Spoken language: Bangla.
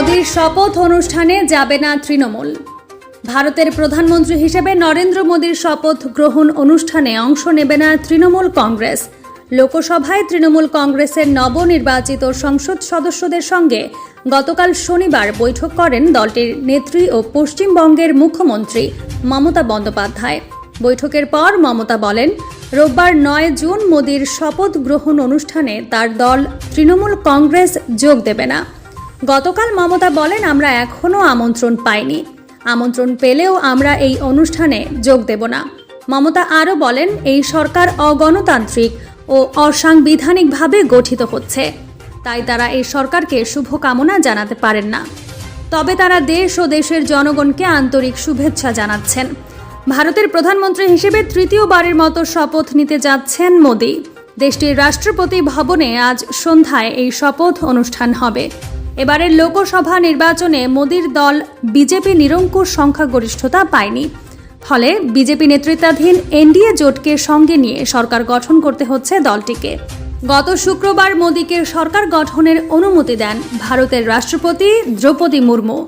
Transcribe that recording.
মোদীর শপথ অনুষ্ঠানে যাবে না তৃণমূল। ভারতের প্রধানমন্ত্রী হিসেবে নরেন্দ্র মোদীর শপথ গ্রহণ অনুষ্ঠানে অংশ নেবে না তৃণমূল কংগ্রেস। লোকসভায় তৃণমূল কংগ্রেসের নবনির্বাচিত সংসদ সদস্যদের সঙ্গে গতকাল শনিবার বৈঠক করেন দলটির নেত্রী ও পশ্চিমবঙ্গের মুখ্যমন্ত্রী মমতা বন্দ্যোপাধ্যায়। বৈঠকের পর মমতা বলেন, রোববার নয় জুন মোদীর শপথ গ্রহণ অনুষ্ঠানে তার দল তৃণমূল কংগ্রেস যোগ দেবে না। গতকাল মমতা বলেন, আমরা এখনও আমন্ত্রণ পাইনি। আমন্ত্রণ পেলেও আমরা এই অনুষ্ঠানে যোগ দেব না। মমতা আরও বলেন, এই সরকার অগণতান্ত্রিক ও অসাংবিধানিকভাবে গঠিত হচ্ছে। তাই তারা এই সরকারকে শুভকামনা জানাতে পারেন না। তবে তারা দেশ ও দেশের জনগণকে আন্তরিক শুভেচ্ছা জানাচ্ছেন। ভারতের প্রধানমন্ত্রী হিসেবে তৃতীয়বারের মতো শপথ নিতে যাচ্ছেন মোদী। দেশটির রাষ্ট্রপতি ভবনে আজ সন্ধ্যায় এই শপথ অনুষ্ঠান হবে। এবারের লোকসভা নির্বাচনে মোদীর দল বিজেপি নিরঙ্কুশ সংখ্যাগরিষ্ঠতা পায়নি। ফলে বিজেপি নেতৃত্বাধীন এনডিএ জোটকে সঙ্গে নিয়ে সরকার গঠন করতে হচ্ছে দলটিকে। গত শুক্রবার মোদীকে সরকার গঠনের অনুমতি দেন ভারতের রাষ্ট্রপতি দ্রৌপদী মুর্মু।